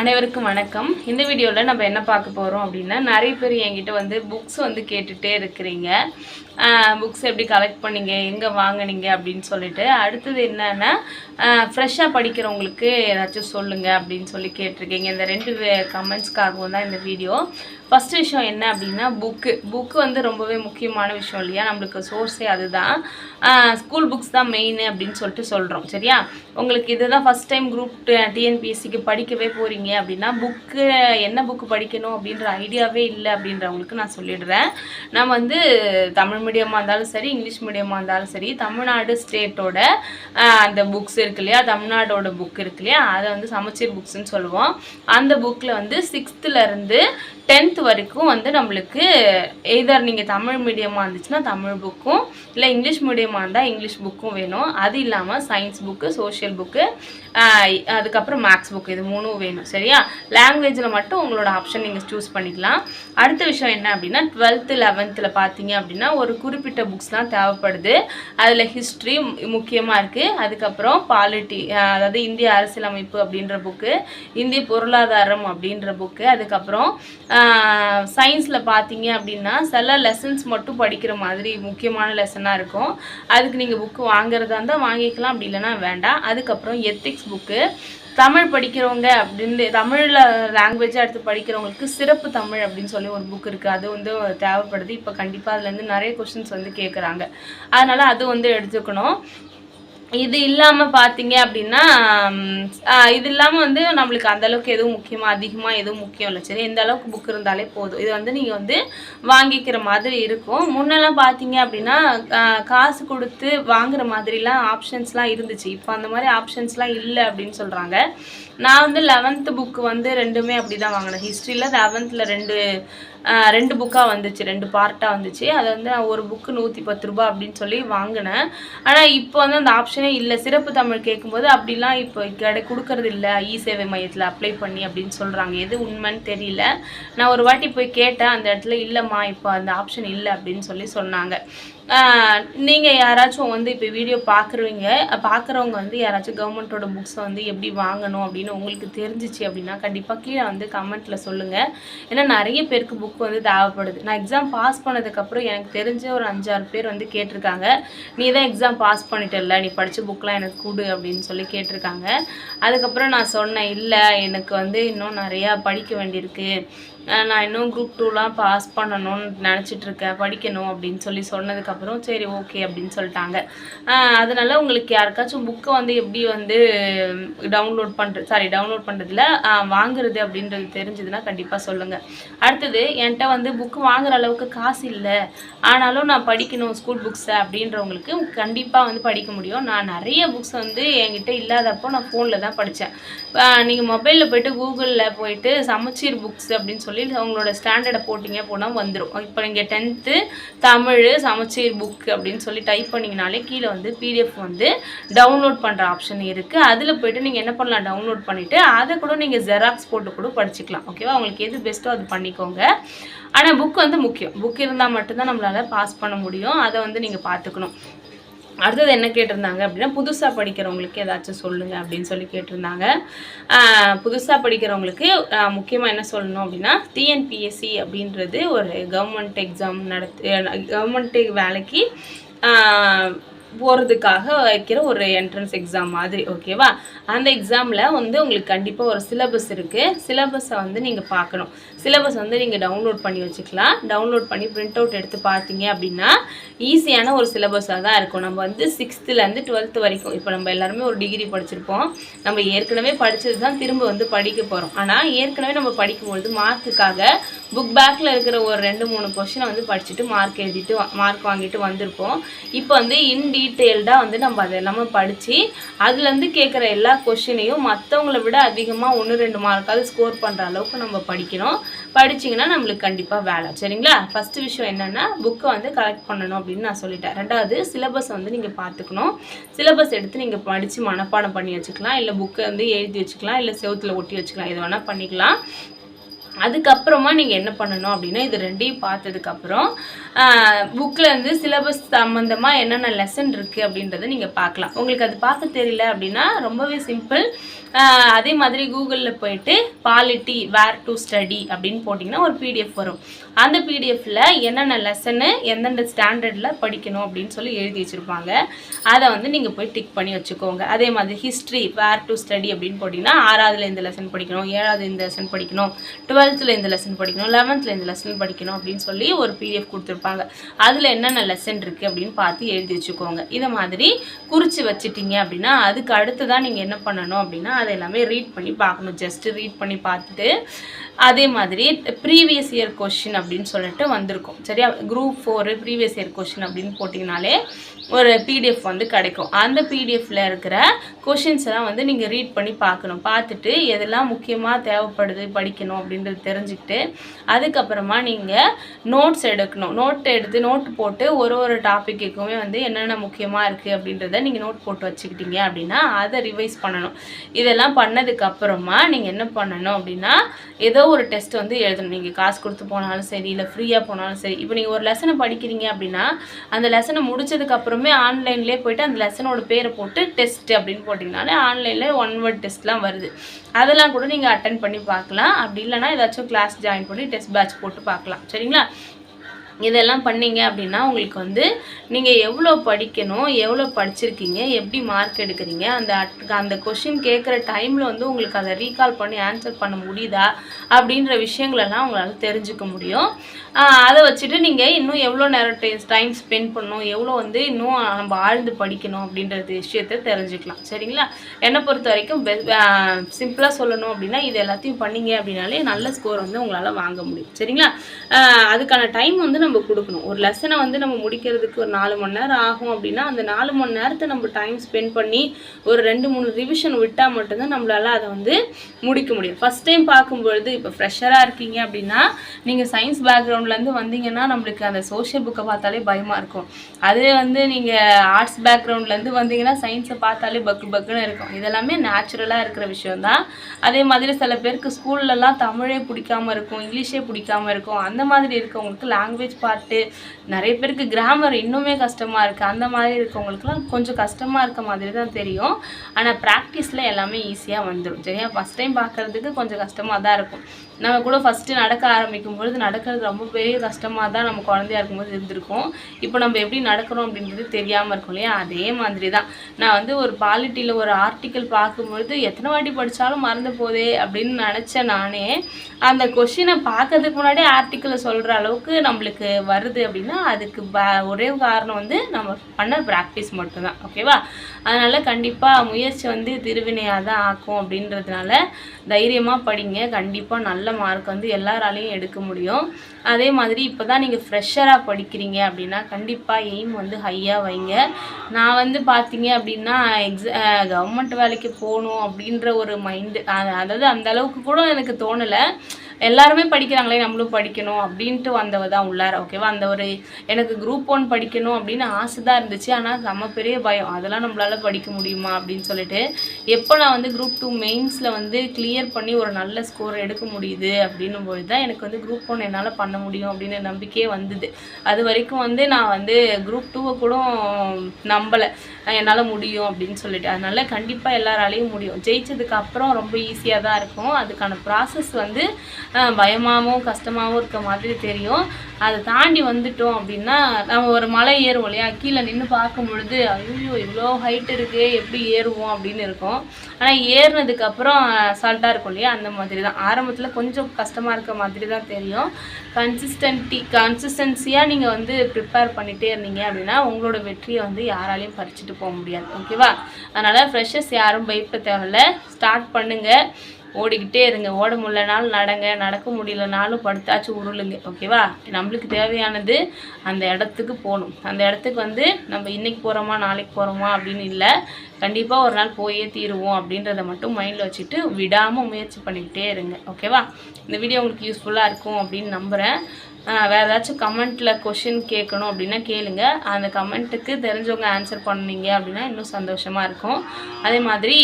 அனைவருக்கும் வணக்கம். இந்த வீடியோவில் நம்ம என்ன பார்க்க போகிறோம் அப்படின்னா நிறைய பேர் என்கிட்ட வந்து புக்ஸ் வந்து கேட்டுகிட்டே இருக்கிறீங்க. புக்ஸ் எப்படி கலெக்ட் பண்ணீங்க எங்கே வாங்குனீங்க அப்படின்னு சொல்லிட்டு. அடுத்தது என்னென்னா ஃப்ரெஷ்ஷாக படிக்கிறவங்களுக்கு ஏதாச்சும் சொல்லுங்கள் அப்படின்னு சொல்லி கேட்டிருக்கீங்க. இந்த ரெண்டு கமெண்ட்ஸ்க்காகவும் தான் இந்த வீடியோ. ஃபஸ்ட் விஷயம் என்ன அப்படின்னா புக்கு புக்கு வந்து ரொம்பவே முக்கியமான விஷயம் இல்லையா? நம்மளுக்கு சோர்ஸே அதுதான். ஸ்கூல் புக்ஸ் தான் மெயின் அப்படின்னு சொல்லிட்டு சொல்கிறோம் சரியா? உங்களுக்கு இதுதான் ஃபஸ்ட் டைம் குரூப் டிஎன்பிஎஸ்சிக்கு படிக்கவே போகிறீங்க அப்படின்னா புக்கு என்ன புக்கு படிக்கணும் அப்படின்ற ஐடியாவே இல்லை அப்படின்றவங்களுக்கு நான் சொல்லிடுறேன். நான் வந்து தமிழ் மீடியமாக இருந்தாலும் சரி இங்கிலீஷ் மீடியமாக இருந்தாலும் சரி தமிழ்நாடு ஸ்டேட்டோட அந்த புக்ஸ் இருக்கு இல்லையா? தமிழ்நாடோட புக் இருக்கு இல்லையா? அதை வந்து சமச்சீர் புக்ஸ்ன்னு சொல்லுவோம். அந்த புக்கில் வந்து சிக்ஸ்த்துலேருந்து டென்த் வரைக்கும் வந்து நம்மளுக்கு எய்தர் நீங்கள் தமிழ் மீடியமாக இருந்துச்சுன்னா தமிழ் புக்கும் இல்லை இங்கிலீஷ் மீடியமாக இருந்தால் இங்கிலீஷ் புக்கும் வேணும். அது இல்லாமல் சயின்ஸ் புக்கு சோஷியல் புக்கு அதுக்கப்புறம் மேக்ஸ் புக் இது மூணும் வேணும் சரியா? லாங்குவேஜில் மட்டும் உங்களோட ஆப்ஷன் நீங்கள் சூஸ் பண்ணிக்கலாம். அடுத்த விஷயம் என்ன அப்படின்னா டுவெல்த்து லெவன்த்தில் பார்த்தீங்க அப்படின்னா ஒரு குறிப்பிட்ட புக்ஸ் தான் தேவைப்படுது. அதில் ஹிஸ்ட்ரி முக்கியமாக இருக்குது அதுக்கப்புறம் பாலிட்டி அதாவது இந்திய அரசியலமைப்பு அப்படின்ற புக்கு இந்திய பொருளாதாரம் அப்படின்ற புக்கு அதுக்கப்புறம் சயின்ஸில் பார்த்தீங்க அப்படின்னா சில லெசன்ஸ் மட்டும் படிக்கிற மாதிரி முக்கியமான லெசனாக இருக்கும். அதுக்கு நீங்கள் புக்கு வாங்குறதா இருந்தால் வாங்கிக்கலாம் அப்படி இல்லைன்னா வேண்டாம். அதுக்கப்புறம் எத்திக்ஸ் புக்கு தமிழ் படிக்கிறவங்க அப்படின்னு தமிழில் லாங்குவேஜாக எடுத்து படிக்கிறவங்களுக்கு சிறப்பு தமிழ் அப்படின்னு சொல்லி ஒரு புக் இருக்குது அது வந்து தேவைப்படுது. இப்போ கண்டிப்பாக அதுலேருந்து நிறைய கொஷின்ஸ் வந்து கேட்குறாங்க அதனால் அது வந்து எடுத்துக்கணும். இது இல்லாமல் பார்த்தீங்க அப்படின்னா இது இல்லாமல் வந்து நம்மளுக்கு அந்தளவுக்கு எதுவும் முக்கியமாக அதிகமாக எதுவும் முக்கியம் இல்லை. சரி இந்த அளவுக்கு புக் இருந்தாலே போதும். இது வந்து நீங்கள் வந்து வாங்கிக்கிற மாதிரி இருக்கும். முன்னெல்லாம் பார்த்தீங்க அப்படின்னா காசு கொடுத்து வாங்குற மாதிரிலாம் ஆப்ஷன்ஸ்லாம் இருந்துச்சு. இப்போ அந்த மாதிரி ஆப்ஷன்ஸ்லாம் இல்லை அப்படின்னு சொல்கிறாங்க நான் வந்து லெவன்த்து புக்கு வந்து ரெண்டுமே அப்படி தான் வாங்கினேன் ஹிஸ்ட்ரியில் லெவன்த்தில் ரெண்டு ரெண்டு புக்காக வந்துச்சு ரெண்டு பார்ட்டாக வந்துச்சு. அதை வந்து நான் ஒரு புக்கு நூற்றி பத்து ரூபா அப்படின்னு சொல்லி வாங்கினேன். ஆனால் இப்போ வந்து அந்த ஆப்ஷனே இல்லை. சிறப்பு தமிழ் கேட்கும்போது அப்படிலாம் இப்போ கிடை கொடுக்கறது இல்லை. இ சேவை மையத்தில் அப்ளை பண்ணி அப்படின்னு சொல்கிறாங்க எது உண்மைன்னு தெரியல. நான் ஒரு வாட்டி போய் கேட்டேன். அந்த இடத்துல இல்லைம்மா இப்போ அந்த ஆப்ஷன் இல்லை அப்படின்னு சொல்லி சொன்னாங்க. நீங்கள் யாராச்சும் வந்து இப்போ வீடியோ பார்க்குறவங்க பார்க்குறவங்க வந்து யாராச்சும் கவர்மெண்ட்டோட புக்ஸை வந்து எப்படி வாங்கணும் அப்படின்னு உங்களுக்கு தெரிஞ்சிச்சு அப்படின்னா கண்டிப்பாக கீழே வந்து கமெண்ட்டில் சொல்லுங்கள் ஏன்னா நிறைய பேருக்கு புக் வந்து தேவைப்படுது. நான் எக்ஸாம் பாஸ் பண்ணதுக்கப்புறம் எனக்கு தெரிஞ்ச ஒரு அஞ்சாறு பேர் வந்து கேட்டிருக்காங்க. நீ தான் எக்ஸாம் பாஸ் பண்ணிட்டல நீ படித்த புக்கெலாம் எனக்கு கொடு அப்படின்னு சொல்லி கேட்டிருக்காங்க. அதுக்கப்புறம் நான் சொன்னேன் இல்லை எனக்கு வந்து இன்னும் நிறையா படிக்க வேண்டியிருக்கு. நான் இன்னும் குரூப் டூலாம் பாஸ் பண்ணணும்னு நினச்சிட்ருக்கேன் படிக்கணும் அப்படின்னு சொல்லி சொன்னதுக்கப்புறம் சரி ஓகே அப்படின்னு சொல்லிட்டாங்க. அதனால் உங்களுக்கு யாருக்காச்சும் புக்கை வந்து எப்படி வந்து டவுன்லோட் பண்ணுறது சாரி டவுன்லோட் பண்ணுறதுல வாங்குறது அப்படின்றது தெரிஞ்சதுன்னா கண்டிப்பாக சொல்லுங்கள் அடுத்தது என்கிட்ட வந்து புக்கு வாங்குற அளவுக்கு காசு இல்லை. ஆனாலும் நான் படிக்கணும் ஸ்கூல் புக்ஸை அப்படின்றவங்களுக்கு கண்டிப்பாக வந்து படிக்க முடியும். நான் நிறைய புக்ஸ் வந்து என்கிட்ட இல்லாதப்போ நான் ஃபோனில் தான் படித்தேன் நீங்கள் மொபைலில் போயிட்டு கூகுளில் போயிட்டு சமச்சீர் புக்ஸ் அப்படின்னு சொல்லி அவங்களோட ஸ்டாண்டர்டை போட்டிங்க போனால் வந்துடும் இப்போ நீங்கள் டென்த்து தமிழ் சமச்சீர் புக் அப்படின்னு சொல்லி டைப் பண்ணிங்கனாலே கீழே வந்து பிடிஎஃப் வந்து டவுன்லோட் பண்ணுற ஆப்ஷன் இருக்குது அதில் போயிட்டு நீங்கள் என்ன பண்ணலாம்? டவுன்லோட் பண்ணிவிட்டு அதை கூட நீங்கள் ஜெராக்ஸ் போட்டு கூட படிச்சுக்கலாம். ஓகேவா உங்களுக்கு எது பெஸ்ட்டோ அது பண்ணிக்கோங்க. ஆனால் புக் வந்து முக்கியம். புக் இருந்தால் மட்டும்தான் நம்மளால் பாஸ் பண்ண முடியும். அதை வந்து நீங்கள் பார்த்துக்கணும். அடுத்தது என்ன கேட்டிருந்தாங்க அப்படின்னா புதுசாக படிக்கிறவங்களுக்கு ஏதாச்சும் சொல்லுங்கள் அப்படின்னு சொல்லி கேட்டிருந்தாங்க. புதுசாக படிக்கிறவங்களுக்கு முக்கியமாக என்ன சொல்லணும் அப்படின்னா டிஎன்பிஎஸ்சி அப்படின்றது ஒரு கவர்மெண்ட் எக்ஸாம் நடத்து கவர்மெண்ட் வேலைக்கு போகிறதுக்காக வைக்கிற ஒரு என்ட்ரன்ஸ் எக்ஸாம் மாதிரி ஓகேவா அந்த எக்ஸாமில் வந்து உங்களுக்கு கண்டிப்பாக ஒரு சிலபஸ் இருக்குது சிலபஸை வந்து நீங்கள் பார்க்கணும். சிலபஸ் வந்து நீங்கள் டவுன்லோட் பண்ணி வச்சுக்கலாம். டவுன்லோட் பண்ணி பிரிண்ட் அவுட் எடுத்து பார்த்தீங்க அப்படின்னா ஈஸியான ஒரு சிலபஸாக தான் இருக்கும். நம்ம வந்து சிக்ஸ்த்துலேருந்து டுவெல்த்து வரைக்கும் இப்போ நம்ம எல்லாருமே ஒரு டிகிரி படிச்சிருப்போம். நம்ம ஏற்கனவே படித்தது தான் திரும்ப வந்து படிக்க போகிறோம் ஆனால் ஏற்கனவே நம்ம படிக்கும்பொழுது மார்க்குக்காக புக் பேக்கில் இருக்கிற ஒரு ரெண்டு மூணு கொஷினை வந்து படிச்சுட்டு மார்க் எழுதிட்டு மார்க் வாங்கிட்டு வந்திருப்போம். இப்போ வந்து இன் டீட்டெயில்டாக வந்து நம்ம அதை எல்லாமே படித்து அதுலேருந்து கேட்குற எல்லா கொஷினையும் மற்றவங்கள விட அதிகமாக ஒன்று ரெண்டு மார்க்காவது ஸ்கோர் பண்ணுற அளவுக்கு நம்ம படிக்கணும். படிச்சிங்கன்னா நம்மளுக்கு கண்டிப்பாக வேலை. சரிங்களா? ஃபஸ்ட்டு விஷயம் என்னென்னா புக்கை வந்து கலெக்ட் பண்ணணும் அப்படின்னு நான் சொல்லிட்டேன். ரெண்டாவது சிலபஸ் வந்து நீங்கள் பார்த்துக்கணும். சிலபஸ் எடுத்து நீங்கள் படித்து மனப்பாடம் பண்ணி வச்சுக்கலாம். இல்லை புக்கை வந்து எழுதி வச்சுக்கலாம். இல்லை செவுத்துல ஒட்டி வச்சுக்கலாம். எது வேணால் பண்ணிக்கலாம். அதுக்கப்புறமா நீங்கள் என்ன பண்ணணும் அப்படின்னா இது ரெண்டையும் பார்த்ததுக்கப்புறம் புக்கில் சிலபஸ் சம்மந்தமாக என்னென்ன லெசன் இருக்குது அப்படின்றத நீங்கள் பார்க்கலாம். உங்களுக்கு அது பார்க்க தெரியல அப்படின்னா ரொம்பவே சிம்பிள் அதே மாதிரி கூகுளில் போயிட்டு பாலிட்டி வேர் டு ஸ்டடி அப்படின்னு போட்டிங்கன்னா ஒரு பிடிஎஃப் வரும். அந்த பிடிஎஃப்பில் என்னென்ன லெசனு எந்தெந்த ஸ்டாண்டர்டில் படிக்கணும் அப்படின்னு சொல்லி எழுதி வச்சுருப்பாங்க. அதை வந்து நீங்கள் போய் டிக் பண்ணி வச்சுக்கோங்க. அதே மாதிரி ஹிஸ்ட்ரி வேர் டு ஸ்டடி அப்படின்னு போட்டிங்கன்னா ஆறாவதுல இந்த லெசன் படிக்கணும் ஏழாவது இந்த லெசன் படிக்கணும் டுவெல்த்தில் இந்த லெசன் படிக்கணும் லெவன்த்தில் இந்த லெசன் படிக்கணும் அப்படின்னு சொல்லி ஒரு பிடிஎஃப் கொடுத்துருப்பாங்க. அதில் என்னென்ன லெசன் இருக்குது அப்படின்னு பார்த்து எழுதி வச்சுக்கோங்க. இதை மாதிரி குறித்து வச்சுட்டீங்க அப்படின்னா அதுக்கு அடுத்து தான் நீங்கள் என்ன பண்ணணும் அப்படின்னா அதை எல்லாமே ரீட் பண்ணி பார்க்கணும். ஜஸ்ட்டு ரீட் பண்ணி பார்த்துட்டு அதே மாதிரி ப்ரீவியஸ் இயர் கொஷின் அப்படின்னு சொல்லிட்டு வந்திருக்கும். சரியா? Group four previous year question அப்படின்னு போட்டிங்கனாலே ஒரு பிடிஎஃப் வந்து கிடைக்கும். அந்த பிடிஎஃப்பில் இருக்கிற கொஷின்ஸ் எல்லாம் வந்து நீங்கள் ரீட் பண்ணி பார்க்கணும். பார்த்துட்டு எதெல்லாம் முக்கியமாக தேவைப்படுது படிக்கணும் அப்படின்றது தெரிஞ்சுக்கிட்டு அதுக்கப்புறமா நீங்கள் நோட்ஸ் எடுக்கணும். நோட் எடுத்து நோட் போட்டு ஒரு ஒரு டாப்பிக்குக்குமே வந்து என்னென்ன முக்கியமாக இருக்குது அப்படின்றத நீங்கள் நோட் போட்டு வச்சுக்கிட்டீங்க அப்படின்னா அதை ரிவைஸ் பண்ணணும். இதெல்லாம் பண்ணதுக்கப்புறமா நீங்கள் என்ன பண்ணணும் அப்படின்னா ஏதோ ஒரு டெஸ்ட் வந்து எழுதணும். நீங்கள் காசு கொடுத்து போனாலும் சரி இல்லை ஃப்ரீயாக போனாலும் சரி. இப்போ நீங்கள் ஒரு லெசனை படிக்கிறீங்க அப்படின்னா அந்த லெசனை முடிச்சதுக்கப்புறமே ஆன்லைன்லேயே போயிட்டு அந்த லெசனோட பேரை போட்டு டெஸ்ட் அப்படின்னு போட்டிங்கனாலே ஆன்லைனில் ஒன் வேர்ட் டெஸ்ட்லாம் வருது. அதெல்லாம் கூட நீங்கள் அட்டன் பண்ணி பார்க்கலாம். அப்படி இல்லைன்னா ஏதாச்சும் கிளாஸ் ஜாயின் பண்ணி டெஸ்ட் பேட்ச் போட்டு பார்க்கலாம். சரிங்களா? இதெல்லாம் பண்ணீங்க அப்படின்னா உங்களுக்கு வந்து நீங்கள் எவ்வளோ படிக்கணும் எவ்வளோ படிச்சிருக்கீங்க எப்படி மார்க் எடுக்கிறீங்க அந்த அட்- அந்த கொஷின் கேட்குற டைமில் வந்து உங்களுக்கு அதை ரீகால் பண்ணி ஆன்சர் பண்ண முடியுதா அப்படின்ற விஷயங்களெல்லாம் உங்களால் தெரிஞ்சுக்க முடியும். அதை வச்சுட்டு நீங்கள் இன்னும் எவ்வளோ நேரம் டைம் ஸ்பெண்ட் பண்ணணும் எவ்வளோ வந்து இன்னும் நம்ம ஆழ்ந்து படிக்கணும் அப்படின்றது விஷயத்த தெரிஞ்சுக்கலாம். சரிங்களா? என்னை பொறுத்த வரைக்கும் சிம்பிளாக சொல்லணும் அப்படின்னா இது எல்லாத்தையும் பண்ணீங்க அப்படின்னாலே நல்ல ஸ்கோர் வந்து உங்களால் வாங்க முடியும். சரிங்களா? அதுக்கான டைம் வந்து நம்ம கொடுக்கணும். ஒரு லெசனை வந்து நம்ம முடிக்கிறதுக்கு ஒரு நாலு மணி நேரம் ஆகும் அப்படின்னா அந்த நாலு மணி நேரத்தை நம்ம டைம் ஸ்பெண்ட் பண்ணி ஒரு ரெண்டு மூணு ரிவிஷன் விட்டால் மட்டும்தான் நம்மளால அதை வந்து முடிக்க முடியும். ஃபஸ்ட் டைம் பார்க்கும்பொழுது இப்போ ஃப்ரெஷராக இருக்கீங்க அப்படின்னா நீங்கள் சயின்ஸ் பேக்ரவுண்ட்லேருந்து வந்தீங்கன்னா நம்மளுக்கு அந்த சோஷியல் புக்கை பார்த்தாலே பயமாக இருக்கும். அதே வந்து நீங்கள் ஆர்ட்ஸ் பேக்ரவுண்ட்லேருந்து வந்தீங்கன்னா சயின்ஸை பார்த்தாலே பக்கு பக்குன்னு இருக்கும். இதெல்லாமே நேச்சுரலாக இருக்கிற விஷயம் தான் அதே மாதிரி சில பேருக்கு ஸ்கூல்லலாம் தமிழே பிடிக்காம இருக்கும் இங்கிலீஷே பிடிக்காம இருக்கும். அந்த மாதிரி இருக்கவங்களுக்கு லாங்குவேஜ் பாட்டு நிறைய பேருக்கு கிராமர் இன்னுமே கஷ்டமாக இருக்குது அந்த மாதிரி இருக்கவங்களுக்குலாம் கொஞ்சம் கஷ்டமாக இருக்க மாதிரி தான் தெரியும். ஆனால் ப்ராக்டிஸில் எல்லாமே ஈஸியாக வந்துடும் சரியா? ஃபஸ்ட் டைம் பார்க்குறதுக்கு கொஞ்சம் கஷ்டமாக தான் இருக்கும். நம்ம கூட ஃபஸ்ட்டு நடக்க ஆரம்பிக்கும் பொழுது நடக்கிறது ரொம்ப பெரிய கஷ்டமாக தான் நம்ம குழந்தையா இருக்கும்போது இருந்திருக்கும். இப்போ நம்ம எப்படி நடக்கிறோம் அப்படின்றது தெரியாமல் இருக்கும் இல்லையா? அதே மாதிரி தான் நான் வந்து ஒரு பாலிட்டியில் ஒரு ஆர்டிக்கல் பார்க்கும்பொழுது எத்தனை வாட்டி படித்தாலும் மறந்து போதே அப்படின்னு நினச்சேன் நானே. அந்த கொஷினை பார்க்கறதுக்கு முன்னாடி ஆர்டிக்கலை சொல்கிற அளவுக்கு நம்மளுக்கு வருது அப்படின்னா அதுக்கு ப ஒரே காரணம் வந்து நம்ம பண்ண ப்ராக்டிஸ் மட்டும்தான். ஓகேவா அதனால் கண்டிப்பாக முயற்சி வந்து திருவினையாக தான் ஆக்கும் அப்படின்றதுனால தைரியமாக படிங்க. கண்டிப்பாக நல்ல மார்க் வந்து எல்லாராலையும் எடுக்க முடியும். அதே மாதிரி இப்போ தான் நீங்கள் ஃப்ரெஷராக படிக்கிறீங்க அப்படின்னா கண்டிப்பாக எய்ம் வந்து ஹையாக வைங்க. நான் வந்து பார்த்தீங்க அப்படின்னா எக்ஸா கவர்மெண்ட் வேலைக்கு போகணும் அப்படின்ற ஒரு மைண்டு அதாவது அந்த அளவுக்கு கூட எனக்கு தோணலை. எல்லாருமே படிக்கிறாங்களே நம்மளும் படிக்கணும் அப்படின்ட்டு வந்தவ தான் உள்ளார ஓகேவா அந்த ஒரு எனக்கு குரூப் ஒன் படிக்கணும் அப்படின்னு ஆசை தான் இருந்துச்சு. ஆனால் செம்ம பெரிய பயம். அதெல்லாம் நம்மளால படிக்க முடியுமா அப்படின்னு சொல்லிட்டு எப்போ நான் வந்து குரூப் டூ மெயின்ஸில் வந்து கிளியர் பண்ணி ஒரு நல்ல ஸ்கோர் எடுக்க முடியுது அப்படின்னும் போது தான் எனக்கு வந்து குரூப் ஒன் என்னால் பண்ண முடியும் அப்படின்னு நம்பிக்கையே வந்தது. அது வரைக்கும் வந்து நான் வந்து குரூப் டூவை கூட நம்பலை. என்னால் முடியும் அப்படின்னு சொல்லிட்டு. அதனால் கண்டிப்பாக எல்லாராலையும் முடியும். ஜெயிச்சதுக்கு அப்புறம் ரொம்ப ஈஸியாக தான் இருக்கும். அதுக்கான ப்ராசஸ் வந்து பயமாகவும் கஷ்டமாகவும் இருக்க மாதிரி தெரியும். அதை தாண்டி வந்துட்டோம் அப்படின்னா நம்ம ஒரு மலை ஏறுவோம் இல்லையா? கீழே நின்று பார்க்கும் பொழுது ஐயோ இவ்வளோ ஹைட் இருக்கு எப்படி ஏறுவோம் அப்படின்னு இருக்கும். ஆனால் ஏறினதுக்கு அப்புறம் அசால்ட்டாக இருக்கும் இல்லையா? அந்த மாதிரி தான் ஆரம்பத்தில் கொஞ்சம் கஷ்டமாக இருக்க மாதிரி தான் தெரியும் கன்சிஸ்டன்ட்டி கன்சிஸ்டன்சியாக நீங்கள் வந்து ப்ரிப்பேர் பண்ணிகிட்டே இருந்தீங்க அப்படின்னா உங்களோட வெற்றியை வந்து யாராலையும் பறிச்சுட்டு போக முடியாது. ஓகேவா அதனால் ஃப்ரெஷர்ஸ் யாரும் பயப்பட தேவையில்ல. ஸ்டார்ட் பண்ணுங்கள் ஓடிக்கிட்டே இருங்க. ஓட முடியலனாலும் நடங்க. நடக்க முடியலனாலும் படுத்தாச்சும் உருளுங்க. ஓகேவா நம்மளுக்கு தேவையானது அந்த இடத்துக்கு போகணும். அந்த இடத்துக்கு வந்து நம்ம இன்றைக்கி போகிறோமா நாளைக்கு போகிறோமா அப்படின்னு இல்லை. கண்டிப்பாக ஒரு நாள் போயே தீருவோம் அப்படின்றத மட்டும் மைண்டில் வச்சுட்டு விடாமல் முயற்சி பண்ணிக்கிட்டே இருங்க. ஓகேவா இந்த வீடியோ உங்களுக்கு யூஸ்ஃபுல்லாக இருக்கும் அப்படின்னு நம்புகிறேன் வேறு ஏதாச்சும் கமெண்ட்டில் கொஷின் கேட்கணும் அப்படின்னா கேளுங்க. அந்த கமெண்ட்டுக்கு தெரிஞ்சவங்க ஆன்சர் பண்ணீங்க அப்படின்னா இன்னும் சந்தோஷமாக இருக்கும். அதே மாதிரி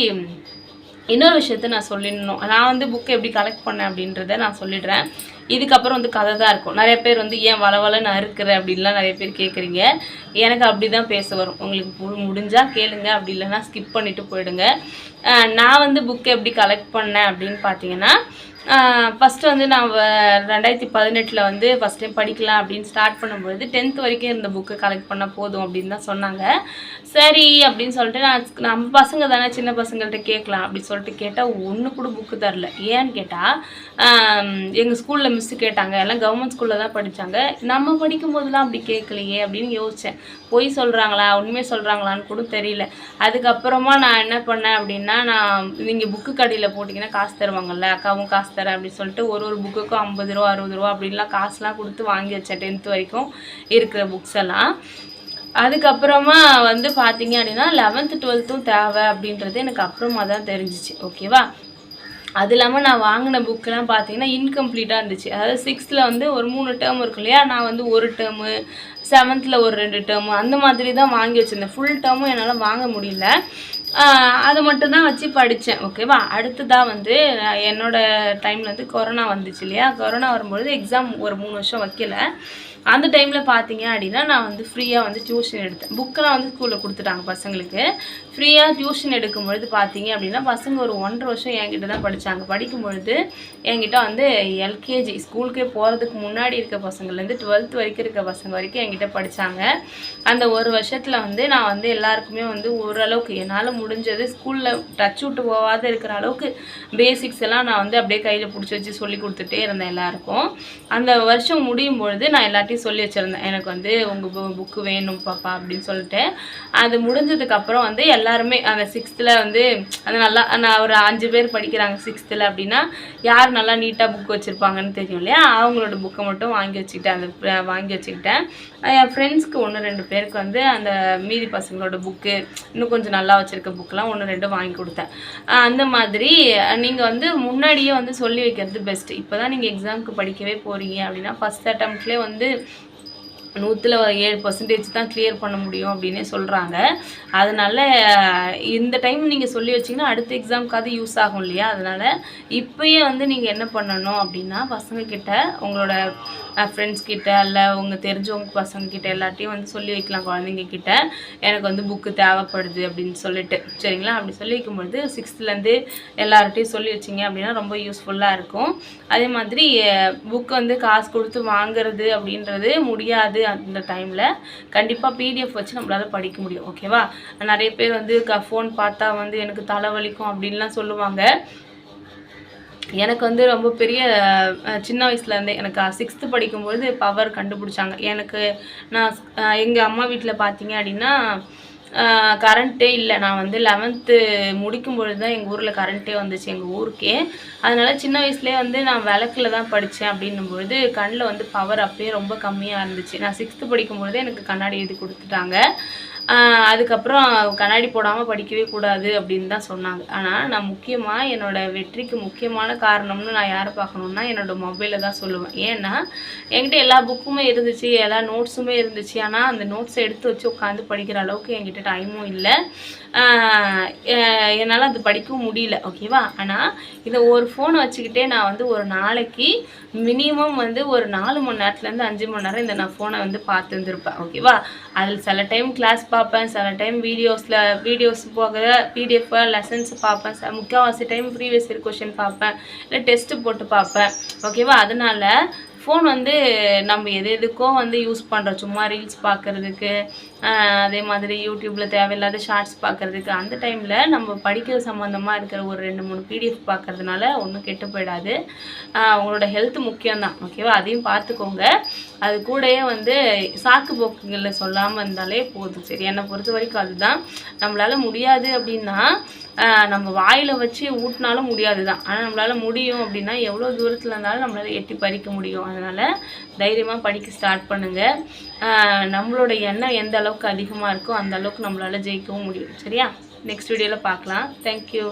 இன்னொரு விஷயத்த நான் சொல்லிடணும். நான் வந்து புக்கை எப்படி கலெக்ட் பண்ணேன் அப்படின்றத நான் சொல்லிடுறேன். இதுக்கப்புறம் வந்து கதை தான் இருக்கும். நிறைய பேர் வந்து ஏன் வளவல நான் இருக்கிறேன் அப்படின்லாம் நிறைய பேர் கேட்குறீங்க எனக்கு அப்படி தான் பேச வரும். உங்களுக்கு முடிஞ்சால் கேளுங்க. அப்படி இல்லைன்னா ஸ்கிப் பண்ணிட்டு போயிடுங்க. நான் வந்து புக்கை எப்படி கலெக்ட் பண்ணேன் அப்படின்னு பார்த்தீங்கன்னா ஃபஸ்ட்டு வந்து நான் ரெண்டாயிரத்தி பதினெட்டில் வந்து ஃபஸ்ட் டைம் படிக்கலாம் அப்படின்னு ஸ்டார்ட் பண்ணும்பொழுது டென்த் வரைக்கும் இருந்த புக்கு கலெக்ட் பண்ணால் போதும் அப்படின்னு தான் சொன்னாங்க. சரி அப்படின்னு சொல்லிட்டு நான் நம்ம பசங்க தானே சின்ன பசங்கள்கிட்ட கேட்கலாம் அப்படின்னு சொல்லிட்டு கேட்டால் ஒன்று கூட புக்கு தரல. ஏன்னு கேட்டால் எங்கள் ஸ்கூலில் மிஸ் கேட்டாங்க. எல்லாம் கவர்மெண்ட் ஸ்கூலில் தான் படித்தாங்க நம்ம படிக்கும் போதெல்லாம் அப்படி கேட்கலையே அப்படின்னு யோசித்தேன் பொய் சொல்கிறாங்களா உண்மையை சொல்கிறாங்களான்னு கூட தெரியல. அதுக்கப்புறமா நான் என்ன பண்ணேன் அப்படின்னா நான் நீங்கள் புக்கு கடையில் போட்டிங்கன்னா காசு தருவாங்கல்ல அக்காவும் காசு தரேன் அப்படின்னு சொல்லிட்டு ஒரு ஒரு புக்குக்கும் ஐம்பது ரூபா அறுபது ரூபா அப்படின்லாம் காசுலாம் கொடுத்து வாங்கி வச்சேன் டென்த்து வரைக்கும் இருக்கிற புக்ஸ் எல்லாம். அதுக்கப்புறமா வந்து பார்த்தீங்க அப்படின்னா லெவன்த்து டுவெல்த்தும் தேவை அப்படின்றது எனக்கு அப்புறமா தான் தெரிஞ்சிச்சு. ஓகேவா அது இல்லாமல் நான் வாங்கின புக்கெலாம் பார்த்தீங்கன்னா இன்கம்ப்ளீட்டாக இருந்துச்சு. அதாவது சிக்ஸ்த்தில் வந்து ஒரு மூணு டேர்ம் இருக்கும் இல்லையா? நான் வந்து ஒரு டேர்மு செவன்த்தில் ஒரு ரெண்டு டேர்மு அந்த மாதிரி தான் வாங்கி வச்சுருந்தேன். ஃபுல் டேர்மும் என்னால் வாங்க முடியல. அதை மட்டும்தான் வச்சு படித்தேன் ஓகேவா அடுத்ததாக வந்து என்னோடய டைமில் வந்து கொரோனா வந்துச்சு இல்லையா? கொரோனா வரும்பொழுது எக்ஸாம் ஒரு மூணு வருஷம் வைக்கல. அந்த டைமில் பார்த்தீங்க அப்படின்னா நான் வந்து ஃப்ரீயாக வந்து டியூஷன் எடுத்தேன். புக்கெல்லாம் வந்து ஸ்கூலில் கொடுத்துட்டாங்க பசங்களுக்கு. ஃப்ரீயாக டியூஷன் எடுக்கும்பொழுது பார்த்தீங்க அப்படின்னா பசங்க ஒரு ஒன்றரை வருஷம் என்கிட்ட தான் படித்தாங்க படிக்கும்பொழுது என்கிட்ட வந்து எல்கேஜி ஸ்கூலுக்கே போகிறதுக்கு முன்னாடி இருக்க பசங்கள்லேருந்து டுவெல்த் வரைக்கும் இருக்க பசங்க வரைக்கும் என்கிட்ட படித்தாங்க அந்த ஒரு வருஷத்தில் வந்து நான் வந்து எல்லாருக்குமே வந்து ஓரளவுக்கு என்னால் முடிஞ்சது ஸ்கூலில் டச் விட்டு போகாத இருக்கிற அளவுக்கு பேசிக்ஸ் எல்லாம் நான் வந்து அப்படியே கையில் பிடிச்சி வச்சு சொல்லி கொடுத்துட்டே இருந்தேன் எல்லாருக்கும். அந்த வருஷம் முடியும் பொழுது நான் எல்லாத்தையும் சொல்லி வச்சுருந்தேன். எனக்கு வந்து உங்கள் புக்கு வேணும் பாப்பா அப்படின்னு சொல்லிட்டு. அது முடிஞ்சதுக்கப்புறம் வந்து எல்லாருமே அந்த சிக்ஸ்த்தில் வந்து அது நல்லா நான் ஒரு அஞ்சு பேர் படிக்கிறாங்க சிக்ஸ்த்தில் அப்படின்னா யார் நல்லா நீட்டாக புக் வச்சுருப்பாங்கன்னு தெரியும் இல்லையா? அவங்களோட புக்கை மட்டும் வாங்கி வச்சுக்கிட்டேன். அந்த வாங்கி வச்சுக்கிட்டேன். என் ஃப்ரெண்ட்ஸ்க்கு ஒன்று ரெண்டு பேருக்கு வந்து அந்த மீதி பசங்களோட புக்கு இன்னும் கொஞ்சம் நல்லா வச்சுருக்க புக்கெலாம் ஒன்று ரெண்டு வாங்கி கொடுத்தேன். அந்த மாதிரி நீங்கள் வந்து முன்னாடியே வந்து சொல்லி வைக்கிறது பெஸ்ட்டு இப்போ தான் நீங்கள் எக்ஸாமுக்கு படிக்கவே போகிறீங்க அப்படின்னா ஃபஸ்ட் அட்டம்ப்ட்லேயே வந்து நூற்றில் ஏழு பர்சன்டேஜ் தான் கிளியர் பண்ண முடியும் அப்படின்னே சொல்கிறாங்க அதனால இந்த டைம் நீங்கள் சொல்லி வச்சிங்கன்னா அடுத்த எக்ஸாமுக்காவது யூஸ் ஆகும் இல்லையா? அதனால் இப்போயே வந்து நீங்கள் என்ன பண்ணணும் அப்படின்னா பசங்கக்கிட்ட உங்களோட ஃப்ரெண்ட்ஸ் கிட்ட இல்லை உங்கள் தெரிஞ்சவங்க பசங்க கிட்ட எல்லாத்தையும் வந்து சொல்லி வைக்கலாம் குழந்தைங்க கிட்ட. எனக்கு வந்து புக்கு தேவைப்படுது அப்படின்னு சொல்லிட்டு. சரிங்களா? அப்படி சொல்லி வைக்கும்பொழுது சிக்ஸ்த்துலேருந்து எல்லார்ட்டையும் சொல்லி வச்சிங்க அப்படின்னா ரொம்ப யூஸ்ஃபுல்லாக இருக்கும். அதே மாதிரி புக் வந்து காசு கொடுத்து வாங்குறது அப்படின்றது முடியாது அந்த டைமில் கண்டிப்பாக பிடிஎஃப் வச்சு நம்மளால் படிக்க முடியும். ஓகேவா நிறைய பேர் வந்து க ஃபோன் பார்த்தா வந்து எனக்கு தலைவலிக்கும் அப்படின்லாம் சொல்லுவாங்க. எனக்கு வந்து ரொம்ப பெரிய சின்ன வயசுலேருந்தே எனக்கு சிக்ஸ்த்து படிக்கும்போது பவர் கண்டுபிடிச்சாங்க. எனக்கு நான் எங்கள் அம்மா வீட்டில் பார்த்தீங்க அப்படின்னா கரண்ட்டே இல்லை. நான் வந்து லெவன்த்து முடிக்கும் பொழுது தான் எங்கள் ஊரில் கரண்ட்டே வந்துச்சு எங்கள் ஊருக்கே. அதனால் சின்ன வயசுலேயே வந்து நான் விளக்குல தான் படித்தேன் அப்படின்னும் பொழுது கண்ணில் வந்து பவர் அப்பயே ரொம்ப கம்மியாக இருந்துச்சு. நான் சிக்ஸ்த்து படிக்கும் பொழுது எனக்கு கண்ணாடி எழுதி கொடுத்துட்டாங்க. அதுக்கப்புறம் கண்ணாடி போடாமல் படிக்கவே கூடாது அப்படின்னு தான் சொன்னாங்க. ஆனால் நான் முக்கியமாக என்னோடய வெற்றிக்கு முக்கியமான காரணம்னு நான் யாரை பார்க்கணுன்னா என்னோட மொபைலை தான் சொல்லுவேன். ஏன்னா என்கிட்ட எல்லா புக்குமே இருந்துச்சு எல்லா நோட்ஸுமே இருந்துச்சு. ஆனால் அந்த நோட்ஸை எடுத்து வச்சு உட்காந்து படிக்கிற அளவுக்கு என்கிட்ட டைமும் இல்லை. என்னால் அது படிக்கவும் முடியல ஓகேவா ஆனால் இந்த ஒரு ஃபோனை வச்சுக்கிட்டே நான் வந்து ஒரு நாளைக்கு மினிமம் வந்து ஒரு நாலு மணி நேரத்துலேருந்து அஞ்சு மணி நேரம் இந்த நான் ஃபோனை வந்து பார்த்துருந்துருப்பேன் ஓகேவா அதில் சில டைம் கிளாஸ் பார்ப்பேன் சில டைம் வீடியோஸில் வீடியோஸ் போகிற பிடிஎஃப் லெசன்ஸ் பார்ப்பேன் முக்கால்வாசி டைம் ப்ரீவியஸ் இயர் கொஷின் பார்ப்பேன் இல்லை டெஸ்ட்டு போட்டு பார்ப்பேன் ஓகேவா அதனால ஃபோன் வந்து நம்ம எது எதுக்கோ வந்து யூஸ் பண்ணுறோம் சும்மா ரீல்ஸ் பார்க்குறதுக்கு அதே மாதிரி யூடியூப்பில் தேவையில்லாத ஷார்ட்ஸ் பார்க்குறதுக்கு அந்த டைமில் நம்ம படிக்கிற சம்மந்தமாக இருக்கிற ஒரு ரெண்டு மூணு பிடிஎஃப் பார்க்கறதுனால ஒன்றும் கெட்டு போயிடாது. அவங்களோட உங்களோட ஹெல்த் முக்கியம்தான் ஓகேவா அதையும் பார்த்துக்கோங்க அது கூடயே வந்து சாக்கு போக்குகளில் சொல்லாமல் இருந்தாலே போதும். சரி என்னை பொறுத்த வரைக்கும் அதுதான். நம்மளால் முடியாது அப்படின்னா நம்ம வாயில் வச்சு ஊட்டினாலும் முடியாது தான் ஆனால் நம்மளால் முடியும் அப்படின்னா எவ்வளோ தூரத்தில் இருந்தாலும் நம்மளால எட்டி பறிக்க முடியும். அதனால் தைரியமாக படிக்க ஸ்டார்ட் பண்ணுங்கள் நம்மளோட எண்ணம் எந்த அளவுக்கு அதிகமாக இருக்கோ அந்த அளவுக்கு நம்மளால் ஜெயிக்கவும் முடியும். சரியா? நெக்ஸ்ட் வீடியோவில் பார்க்கலாம். தேங்க்யூ